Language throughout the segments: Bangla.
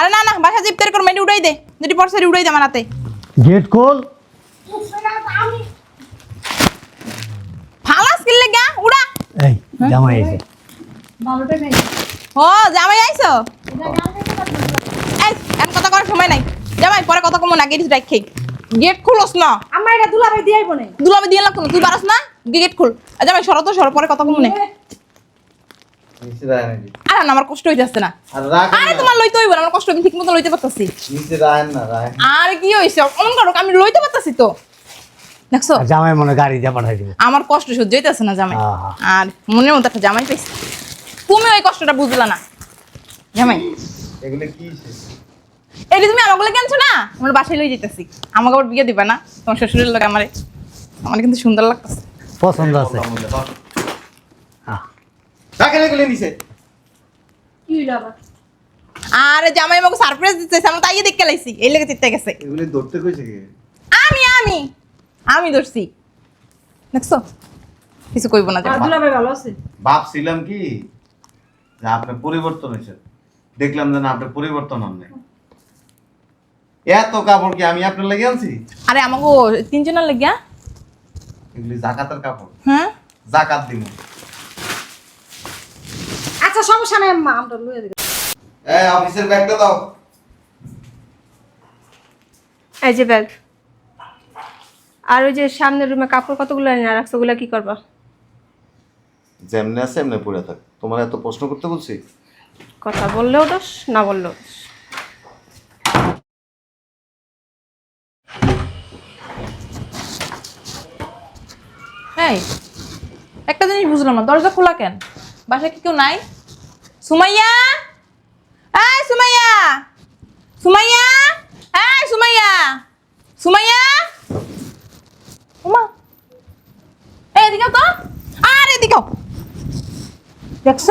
আরে না না বাসা জিপ্তারি করো মেয়েটি উড়াই দে। যেটি পরসারি উড়াই দে আমার হাতে গেট খোল। ফালাস কিনলে গা উড়া। এই জামাই এসে ভালোটা খাই ও জামাই আইছো? এই এখন কথা করার সময় নাই। জামাই পরে কথা কমো না গেট রাখে গেট খুলোস না। আমার এটা দুলাভাই দিয়াই বনে দুলাবে দিয়ে লাগতো না তুই পারস না? গেট খুল। জামাই সরো তো সরো পরে কথা কমো না। নিচে রায় নাকি? আর না আমার কষ্ট হইতেছে না। আরে তোমার লইতে হইব না আমার কষ্ট আমি ঠিক লইতে পারতাছি। নিচে রায়েন না রায়েন আর কি হইছে? অমন করো আমি লইতে পারতাছি তো। দেখছ? জামাই মনে গাড়ি যা পাঠাই দিব। আমার কষ্ট সহ্য হইতেছে না জামাই। আর মনের মতো একটা জামাই পাইছি। তুমি ওই কষ্টটা বুঝলা না। জামাই। এগুলো কি তুমি আমাগুলো কেনছো না? আমার বাসায় লই যেতেছি আমাকে আবার বিয়ে দিবা না? তোমার শ্বশুরের লোক আমারে। আমার কিন্তু সুন্দর লাগতেছে। পছন্দ আছে কথা বললে, বাহ। আহ, কি আর জামাই আমাকে সারপ্রাইজ দিতেছে আমরা তাই দেখতে লাইছি এই লেগে চিত্তে গেছে। এগুলি ধরতে কইছে কি? আমি আমি আমি ধরছি। দেখছ? কিছু কইব না জামাই। দুলাভাই ভালো আছে? ভাবছিলাম কি যে আপনার পরিবর্তন হয়েছে। দেখলাম যে না আপনার পরিবর্তন হন নাই। এত কাপড় কি আমি আপনার লেগে আনছি? আরে আমাকে তিনজনের লেগিয়া এগুলি জাকাতের কাপড়। হ্যাঁ? জাকাত দিব আচ্ছা সমস্যা নাই আম্মা আমরা লইয়া দিলাম এই অফিসের ব্যাগটা দাও। এই যে ব্যাগ। আর ওই যে সামনের রুমে কাপড় কতগুলো এনে রাখছো ওগুলো কি করবা? যেমনে আছে এমনি পড়ে থাক। তোমার এত প্রশ্ন করতে বলছি? কথা বললেও দোষ না বললেও দোষ। এই একটা জিনিস বুঝলাম না দরজা খোলা কেন? বাসায় কি কেউ নাই? সুমাইয়া? এই সুমাইয়া? সুমাইয়া? এই সুমাইয়া? সুমাইয়া? উমা। এদিকে তো। আর এদিকে দেখছ?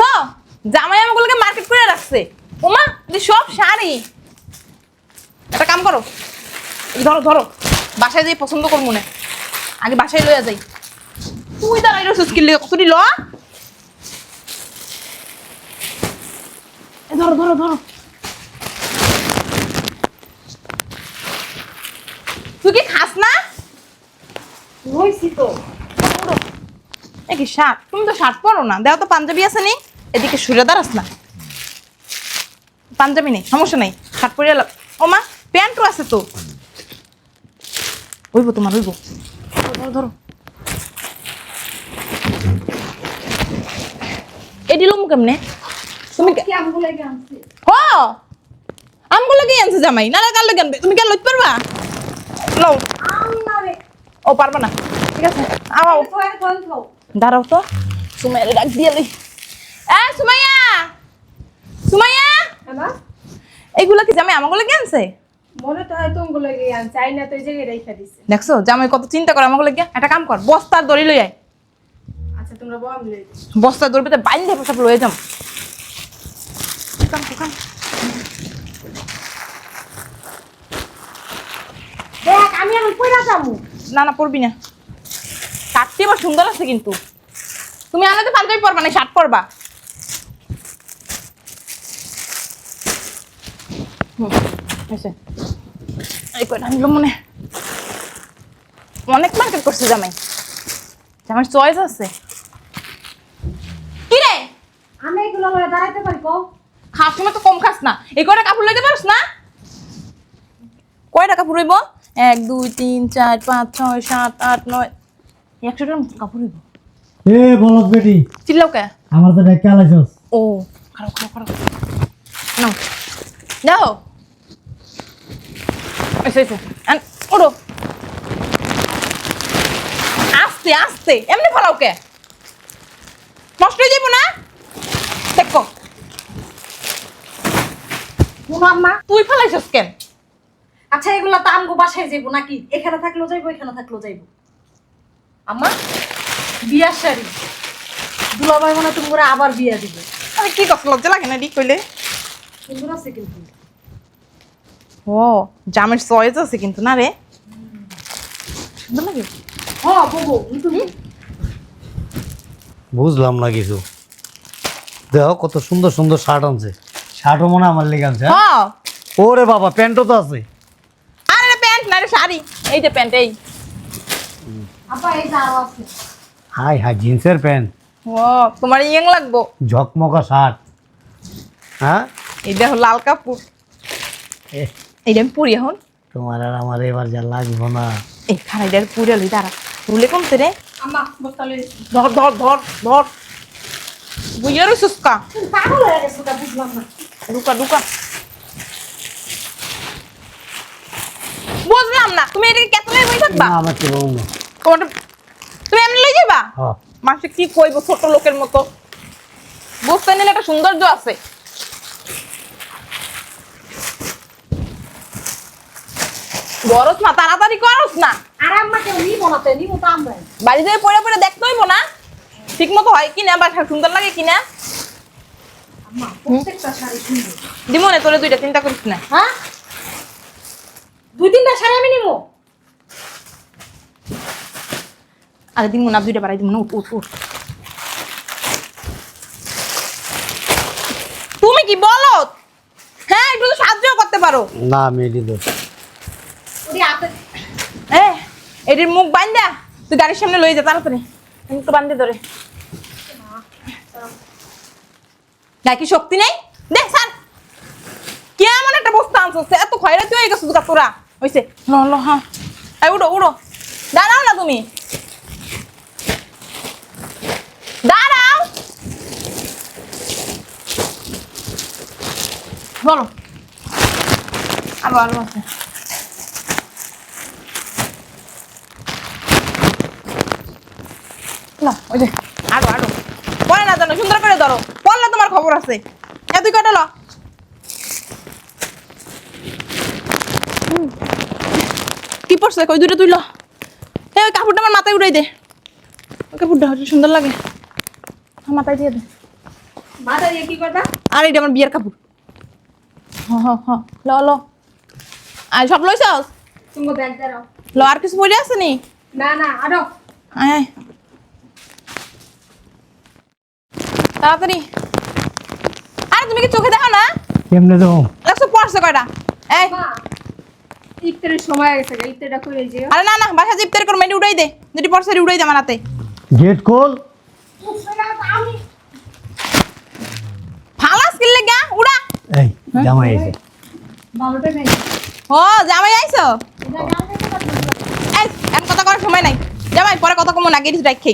জামাই আমাগুলোকে মার্কেট করে রাখছে। উমা সব শাড়ি। একটা কাম করো। ধরো ধরো। বাসায় যাই পছন্দ করব না। আগে বাসায় লইয়া যাই। তুই দাঁড়াই রয়েছিস কি লিগে কতটি ল? ধরো ধরো ধরো। তুই কি খাস না? রইছি তো। কি শার্ট তুমি তো শার্ট পরো না। দেও তো পাঞ্জাবি আছে নি? এদিকে সুরে দাঁড়াস না। পাঞ্জাবি নেই সমস্যা নেই। শার্ট পরে এলাম ও মা প্যান্টও আছে তো। তোমার ধরো, ধরো। কেমনে? তুমি কে- কি হ! আমগুলো কি আনছে জামাই? না কাল লাগে আনবে? তুমি কেন লইতে পারবা? লও। ও পারবা না। ঠিক আছে। আও। দাঁড়াও তো। সুমাইয়া ডাক দিয়ে লই এ সুমাইয়া! সুমাইয়া! এইগুলো কি জামাই আমাগুলো কি আনছে? মনে তো হয় তুমি লাগে আনছে। আই না তো এই জায়গায় রেখে দিছে। দেখছ? জামাই কত চিন্তা করে আমাগুলো কি? একটা কাম কর বস্তার দড়ি লই আয়। আচ্ছা তোমরা বল লই বস্তার দড়ি পেতে বাইন দিয়ে সব লয়ে যাম কাম কাম দেখ আমি এখন কইরা না না পরবি না। শার্টটি আবার সুন্দর আছে কিন্তু। তুমি আনাতে পাঞ্জাবি পরবা না শার্ট পরবা। এই কয়টা আনলো মনে? অনেক মার্কেট করছে জামাই। জামাই চয়েস আছে। কি রে? আমি এগুলো দাঁড়াইতে পারি কও? খাস সময় তো কম খাস না। এই কয়টা কাপড় লইতে পারস না? কয়টা কাপড় হইব এক দুই তিন চার পাঁচ ছয় সাত আট নয়। একশোটার মতো কাপড় হইব এ বলত বেটি। চিল্লাও কে? আমার তো ডেকে আলাইছস ও খারাপ খারাপ খারাপ। নাও। যাও এসে এসে ওড়ো। আস্তে আস্তে। এমনি ফলাও কে? নষ্ট হয়ে যাব না দেখো কোন আম্মা তুই ফেলাইছস কেন? আচ্ছা এগুলা তো আমগো বাসায় যাইবো নাকি? এখানে থাকলেও যাইবো এখানে থাকলেও যাইবো। আম্মা বিয়ার শাড়ি। দুলাভাই মনে তুমি করে আবার বিয়া দিবে। আরে কি কথা লজ্জা লাগে না রি কইলে? সুন্দর আছে কিন্তু। ও জামের চয়েস আছে কিন্তু না রে? সুন্দর লাগে? হ ববো তুমি? বুঝলাম না কিছু। দেখো কত সুন্দর সুন্দর শার্ট আনছে। শার্টও মনে আমার লেগে আছে হ্যাঁ? হ্যাঁ। ওরে বাবা প্যান্টও তো আছে। আরে প্যান্ট না এটা শাড়ি। এই যে প্যান্ট এই। আপা এই আরও আছে। হাই হাই জিন্সের প্যান্ট। ও তোমার ইয়ং লাগবো। ঝকমকা শার্ট। হ্যাঁ? এইটা হলো লাল কাপড়। এ, এইটা আমি পুরি এখন। তোমার আর আমার এবার যা লাগবো না। এই খানাইটা পুরে লই দাঁড়া। রুলে কমতে রে। আম্মা বস্তা লই ধর ধর ধর ধর। বুঝে রইছিস কা তুমি পাগল হয়ে গেছো তা বুঝলাম না ঢুকা ঢুকা বুঝলাম না তুমি কেতনে বই থাকবা না আমার কি বলব তোমার তুমি এমনি লই যাবা হ্যাঁ মানুষে কি কইব ছোট লোকের মতো বুঝতে নিলে একটা সৌন্দর্য আছে গরস না তাড়াতাড়ি করস না আর আম্মা কেউ নিবো না তো নিবো তো আমরা বাড়ি থেকে পড়ে পড়ে দেখতে হইব না ঠিক মতো হয় কিনা বা সুন্দর লাগে কিনা? দিমনে তোরে দুইটা চিন্তা করিস না। হ্যাঁ? দুই তিনটা শাড়ি আমি নিবো আরে দিমু না দুইটা বাড়াই দিমু না উঠ উঠ উঠ। তুমি কি বলো? হ্যাঁ একটু তো সাহায্য করতে পারো। না ওরে এ এটির মুখ বান্ধা তুই গাড়ির সামনে লয়ে যা তাড়াতাড়ি। মুখটা বান্ধে ধরে। গায়ে কি শক্তি নেই? দেখ স্যার কেমন একটা বস্তা আনছো এত খয়রাতি হয়ে গেছো তোরা। হইছে, ল ল হ্যাঁ এই উড়ো উড়ো। দাঁড়াও না তুমি। দাঁড়াও। বলো। আরও আছে না, ওই যে, আরও আরও। পরে না জানো সুন্দর করে ধরো। খবর আছে। এ তুই কটা ল? কি পড়ছে? কই দুটো তুই ল। এ ওই কাপড়টা আমার মাথায় উড়াই দে। ওই কাপড়টা হচ্ছে সুন্দর লাগে। মাথায় দিয়ে দে। মাথা দিয়ে কি করবা? আর এটা আমার বিয়ের কাপড়। হ হ হ। ল ল। আর সব লইছস? তুমি ব্যাগ দাঁড়াও ল আর কিছু পড়ে আছে নি? না না আরও। আয়। তাড়াতাড়ি। কি চোখে দেখো না? কেমনে দেবো লাগছো পড়ছে কয়টা? এই। ইফতারের সময় হয়ে গেছে ইফতারটা করে যেও। আরে না না বাসা জিপ্তের কর উড়াই দে। যদি পড়ছে উড়াই দে আমার হাতে। গেট খোল। ফালাস কিনলে গা উড়া। এই জামাই এসে ভালোটা নেই। ও জামাই আইছো? এই এমন কথা করার সময় নাই। জামাই পরে কথা কমো না গেট রাখি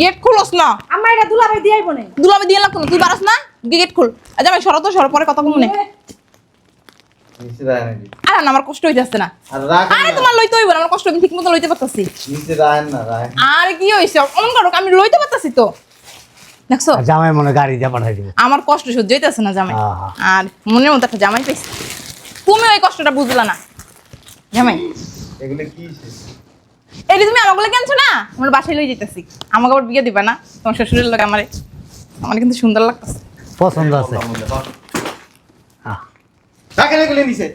গেট খুলস না। আমার এটা দুলাভাই দিয়ে আইবো না দুলাবে দিয়ে লাগতো তুই পারস না? গেট খুল। সরো তো সরো পরে কথা না। আর না আমার কষ্ট হইতেছে না। আরে তোমার লইতে হইব আমার কষ্ট আমি ঠিক মতো লইতে পারতাছি। আর কি হইছে? অমন করো আমি লইতে পারতাছি তো। দেখছ? জামাই মনে গাড়ি দিয়ে পাঠাই দিব। আমার কষ্ট সহ্য হইতেছে না জামাই। আর মনের মধ্যে একটা জামাই পাইছি। তুমি ওই কষ্টটা বুঝলা না। জামাই। এগুলো কি? এই তুমি আমাগুলো কেনছো না আমার বাসায় লই যেতেছি আমাকে আবার বিয়ে দিবা না তোমার শ্বশুরের লোক আমারে। আমার কিন্তু সুন্দর লাগতেছে। পছন্দ আছে। রাখেন এগুলো নিচে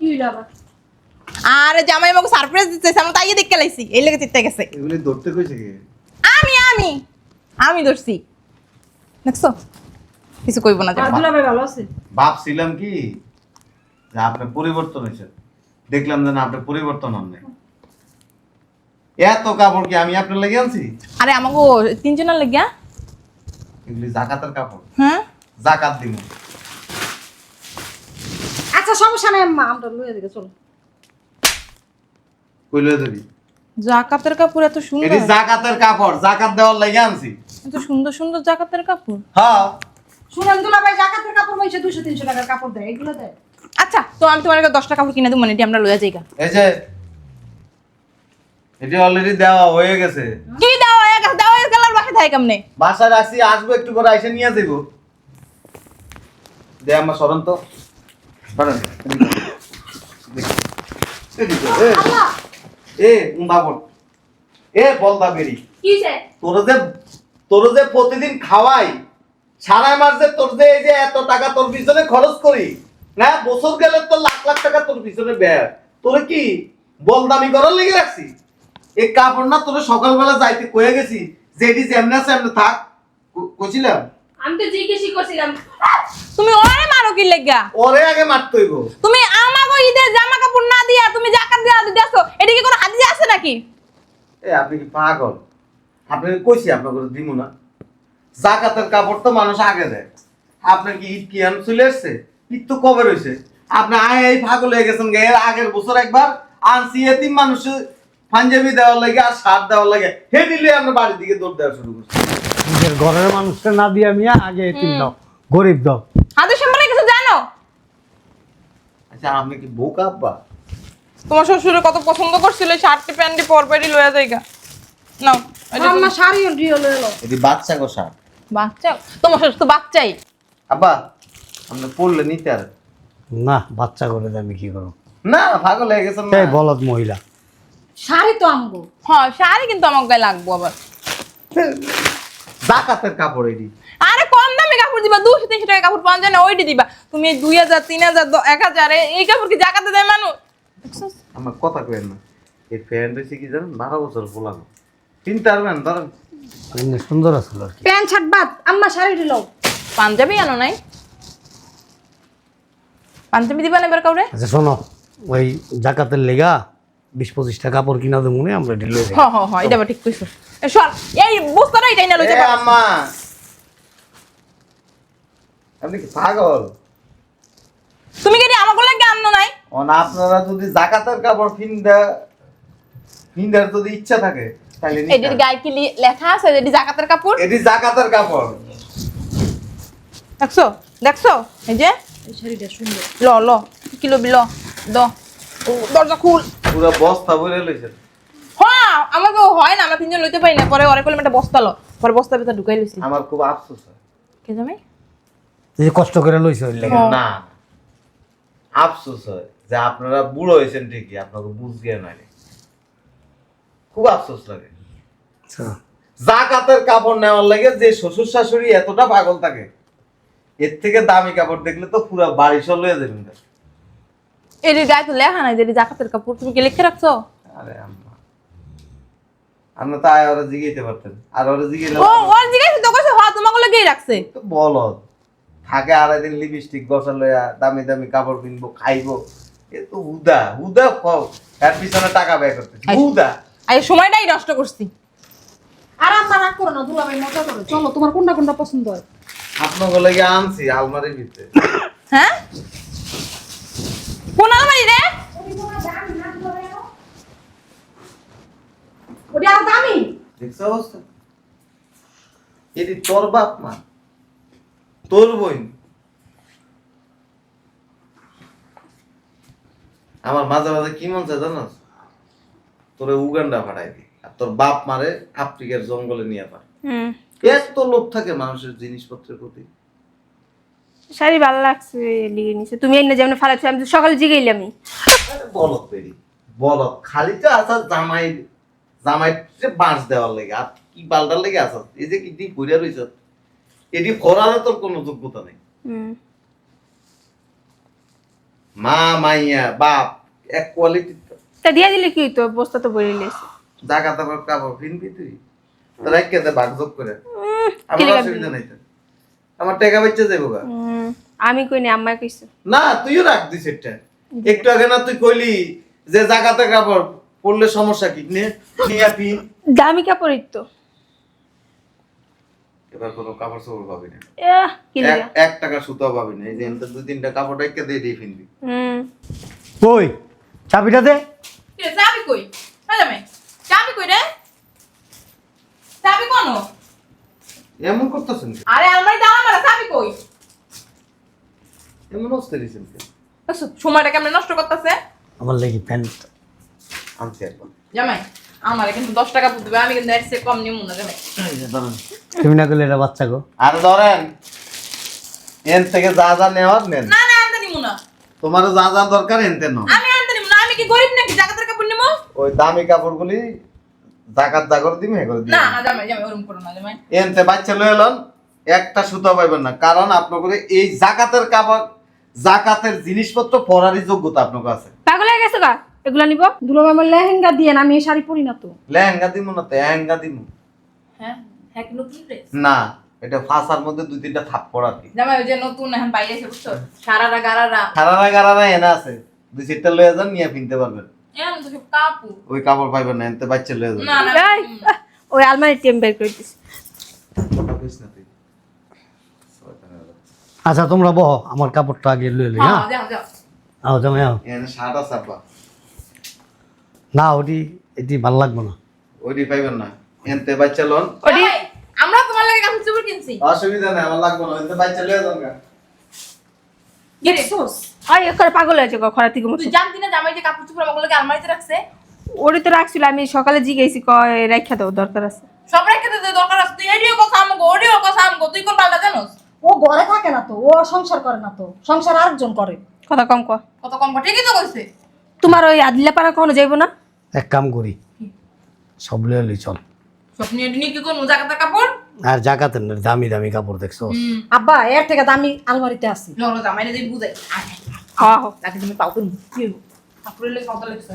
কি আর জামাই আমাকে সারপ্রাইজ দিতেছে আমি তাই দেখতে লাইছি এই লেগে চিত্তে গেছে। এগুলি ধরতে কইছে কি? আমি আমি আমি ধরছি। দেখছ? কিছু কইব না আর জামাই দুলাভাই ভালো আছে? ভাবছিলাম কি যে আপনি পরিবর্তন হয়েছে। দেখলাম যে না আপনি পরিবর্তন হন নাই। এত কাপড় কি আমি আপনার লেগে আনছি? আরে আমাকে তিনজনের লেগে এগুলি জাকাতের কাপড়। হ্যাঁ? জাকাত দিব। আচ্ছা সমস্যা নাই আম্মা আমরা লুয়ে দিকে চলো। কইলে দেবি জাকাতের কাপড় এত সুন্দর। এটি জাকাতের কাপড় জাকাত দেওয়ার লেগে আনছি। এত সুন্দর সুন্দর জাকাতের কাপড়? হ্যাঁ। শুনেন দুলাভাই জাকাতের কাপড় বলছে দুশো তিনশো টাকার কাপড় দেয় এগুলো দেয়। আচ্ছা তো আমি তোমার কাছে দশটা কাপড় কিনে দেবো মানে এটি আমরা লইয়া যাইগা এই যে এটি অলরেডি দেওয়া হয়ে গেছে। কি দেওয়া হয়ে গেছে দেওয়া হয়ে গেল আর বাসায় থাকে কেমনে? বাসায় রাখছি আসব একটু পরে এসে নিয়ে যাব দে আমার তো। এ, এ এ বলদা বেরি। কি হইছে? তোর যে তোর যে প্রতিদিন খাওয়াই সারা মাস যে তোর যে এই যে এত টাকা তোর পিছনে খরচ করি না বছর গেলে তো লাখ লাখ টাকা তোর পিছনে ব্যয়। তোর কি বলদামি করার লেগে রাখছি? এই কাপড় না তোর সকালবেলা যাইতে কয়ে গেছি যেটি যেমনে আছে এমনি থাক। কইছিলাম? আমি তো জিজ্ঞেসই করছিলাম। তুমি ওরে মারো কি লেগা? ওরে আগে মারতে হইব। তুমি আমাগো ঈদের জামা কাপড় না দিয়া তুমি জাকাত দিয়া দিতেছো এটা কি কোনো হাদিস আছে নাকি? এ আপনি কি পাগল? আপনি কইছি আপনার করে দিব না। জাকাতের কাপড় তো মানুষ আগে দেয়। আপনার কি ঈদ কি আন চলে এসছে ঈদ তো কবে রয়েছে আপনি আয় এই পাগল হয়ে গেছেন গে। এর আগের বছর একবার আনছি এতিম মানুষ পাঞ্জাবি দেওয়ার লাগে আর শার্ট দেওয়ার লাগে। হে দিলে আমরা বাড়ির দিকে দৌড় দেওয়া শুরু করছি। নিজের ঘরের মানুষটা না দিয়া মিয়া আগে এতিম দাও গরিব দাও। সম্বন্ধে কিছু জানো? আচ্ছা আপনি কি বোকা আব্বা? তোমার শ্বশুরে কত পছন্দ করছিল শার্টটি প্যান্টটি পরপরই লয়ে যাইগা। নাও আমার শাড়ি রিও এলো। এটি বাচ্চা গো শার্ট। বাচ্চা? তোমার শ্বশুর তো বাচ্চাই। আব্বা আপনি পড়লে নিতে আর? না বাচ্চা করে দেয় আমি কি করব? না পাগল হয়ে গেছেন না এই বলদ মহিলা। শাড়ি তো আমগো হ্যাঁ শাড়ি কিন্তু আমার গায়ে লাগবো আবার। জাকাতের কাপড় এটি। আরে কম দামে কাপড় দিবা দুশো তিনশো টাকা কাপড় পাওয়া যায় না ওইটি দিবা। তুমি এই দুই হাজার তিন হাজার এক হাজার এই কাপড় কি জাকাতে দেয় মানুষ? আমার কথা কেন না। এই ফ্যান রয়েছে কি জানেন? বারো বছর পোলানো চিন্তা পারবেন ধরেন। সুন্দর কি। প্যান্ট শার্ট বাদ আম্মা শাড়ি দিল পাঞ্জাবি আনো নাই? পাঞ্জাবি দিবা না এবার কাউরে? আচ্ছা শোনো ওই জাকাতের লেগা বিশ পঁচিশটা কাপড় কিনা দেবো মনে আমরা হ হ হ এটা আবার ঠিক কইছো। সর এই বস্তাটা এটাই না লইতে পারো। আম্মা। আপনি কি পাগল? তুমি কি আমাকে লাগে নাই? অন আপনারা যদি জাকাতের কাপড় ফিন্দা ফিন্দার যদি ইচ্ছা থাকে তাহলে এটির। গায়ে কি লেখা আছে এটি জাকাতের কাপড়? এটি জাকাতের কাপড়। দেখছ? দেখছ? এই যে? এই শাড়িটা সুন্দর। ল ল কি লবি ল দ। দরজা খুল। পুরো বস্তা ভরে লইছেন। হ্যাঁ আমাকে হয় না আমরা তিনজন লইতে পারি না। পরে অরে করলাম একটা বস্তা লো। পরে বস্তার ভিতরে ঢুকাই লইছি। আমার খুব আফসোস হয়। কে জামাই এই যে কষ্ট করে লইছে ওই লেগা। হ্যাঁ। না আফসোস হয় যে আপনারা বুড়ো হয়েছেন ঠিকই আপনাকে বুঝ গিয়ে নাই। খুব আফসোস লাগে। আচ্ছা। জাকাতের কাপড় নেওয়ার লাগে যে শ্বশুর শাশুড়ি এতটা পাগল থাকে এর থেকে দামি কাপড় দেখলে তো পুরো বাড়ি সব লয়ে যাবেন। গা। এটির গায়ে তো লেখা নাই যে এটি জাকাতের কাপড় তুমি কি লিখে রাখছো? আরে আম্মা। আমরা তো আয় ওরা জিগাইতে পারতেন। আর ওরা জিগাইলে ও ওর জিজ্ঞাসা তো কইছে হ্যাঁ তোমাকে লাগেই রাখছে। তো বলো। থাকে আড়াই দিন লিপস্টিক বসা লইয়া দামি দামি কাপড় কিনবো খাইবো। এ তো হুদা হুদা খাও এর পিছনে টাকা ব্যয় করতে হুদা। আর এই সময়টাই নষ্ট করছি। আর আম্মা রাগ করো না দুলাভাই মজা করো। চলো তোমার কোনটা কোনটা পছন্দ হয়? আপনাকে লাগে আনছি আলমারির ভিতরে। হ্যাঁ কোন আলমারি রে ওটা আর দামি? দেখছ অবস্থা? এটি তোর বাপ মা তোর বোন। আমার মাঝে মাঝে কি মন চায় জানোস তোরে উগান্ডা পাঠাই দি আর তোর বাপ মারে আফ্রিকার জঙ্গলে নিয়ে পার হুম। এত লোভ থাকে মানুষের জিনিসপত্রের প্রতি। শাড়ি ভালো লাগছে লিগে নিছে। তুমি এনে যেমন ফালাচ্ছ আমি তো সকালে বলত পেরি বলত খালি তো আসার জামাই জামাই বাঁশ দেওয়ার লেগে আর কি পাল্টার লেগে আসার এই যে কি তুই পইরা রইছ এটি তোর কোনো যোগ্যতা নেই। মা মাইয়া বাপ এক কোয়ালিটি তা। দিয়ে দিলে কি হইতো? বস্তা তো বলে লেছে জাগা তারপর কাপড় কিনবি তুই। তোর এক কেতে ভাগ যোগ করে। আমার অসুবিধা নেই তো। আমার টাকা বেচে যাব গা। আমি কই না আম্মা কইছে। না তুইও রাখ দিস একটা একটু আগে না তুই কইলি যে জাগাতে কাপড় পড়লে সমস্যা কি? নে নিয়ে পি দামি কাপড়ই তো। এবার কোনো কাপড় চোপড় পাবি না। এহ, কি লিগা? এক- টাকা সুতাও পাবি না। এই যে এনতে দুই তিনটা কাপড় রেখে দিয়ে দিয়ে ফিনবি হুম। কই? চাবিটা দে। চাবি কই? চাবি কই রে? চাবি কোন? এমন করতেছেন? আরে আলমারি দাও আমার চাবি কই? এমন? দেখছ, সময়টা কেমন নষ্ট করতেছে? আমার লেগে প্যান্ট আনছি একবার জামাই আমার কিন্তু দশ টাকা দিবে আমি কিন্তু এর চেয়ে কম নিমু না জামাই। তুমি না করলে এটা বাচ্চা গো। আর ধরেন এন থেকে যা যা নেওয়ার নেন। না না আনতে নিমু না। তোমার যা যা দরকার এনতে নাও। আমি আনতে নিমু না আমি কি গরিব নাকি? জাকাতের কাপড় নিমু? ওই দামি কাপড়গুলি জাকাত জাগর দিমে হে করে না না জামাই জামাই ওরকম করো না জামাই। এনতে বাচ্চা লয়ে এলেন একটা সুতা পাইবেন না। কারণ আপনার এই জাকাতের কাপড় জাকাতের জিনিসপত্র পরারই যোগ্যতা আপনার কাছে। পাগল হয়ে গেছো গা? এগুলা নিব? দুলাভাই আমার লেহেঙ্গা দিয়ে না আমি এই শাড়ি পরি না তো। লেহেঙ্গা দিমু না তেহেঙ্গা দিমু। হ্যাঁ হ্যাঁ কি নতুন ড্রেস না এটা ফাঁসার মধ্যে দুই তিনটা থাপ্পড় আর কি। জামাই ওই যে নতুন এখন বাইরে এসে বুঝছ? সারারা গারারা। খারারা গারারা এনে আছে। দুই চারটা লয়ে যান নিয়ে কিনতে পারবেন। এমন তো সব কাপু ওই কাপড় পাইবেন না এনতে বাচ্চা লয়ে যাবেন। না না ওই আলমারি টেম বের করে দিস না। আচ্ছা তোমরা বহ আমার কাপড়টা আগে লয়ে লই হ্যাঁ। হ্যাঁ? যাও যাও। আও জামাই আও। এখানে শার্ট আছে আব্বা। না ওটি এটি ভালো লাগবে না। ওইটি পাইবেন না। এনতে বাচ্চা লোন। ওটি আমরা তোমার লাগে কাপড় চোপড় কিনছি। অসুবিধা নেই আমার লাগবে না এনতে বাচ্চা লয়ে গা? দেখছোস আই পাগল হয়েছে গো খরা থেকে তুই জানতি না জামাই যে কাপড় চোপড় লাগে আলমারিতে রাখছে? তো রাখছিল আমি সকালে জিগেছি কয় রাখা দাও দরকার আছে। সব রেখে দিতে দরকার আছে। তুই এডিও কথা আমগো ওডিও কথা আমগো তুই কোন পাল্টা জানোস? ও ঘরে থাকে না তো ও সংসার করে না তো সংসার আরেকজন করে। কথা কম কত কম কথা ঠিকই তো কইছে। তোমার ওই আদিলা পাড়া কখনো যাইবো না? এক কাম করি। সব লয়ে লই চল। সব নিয়ে নিয়ে কি করব? জাকাতে কাপড়? আর জাকাতের না, দামি দামি কাপড় দেখছ? আব্বা এর থেকে দামি আলমারিতে আছে। লড়ো জামাই না বুঝাই। আহ। তাকে তুমি পাও তুমি? কাপড়ের লেগে লেগছে।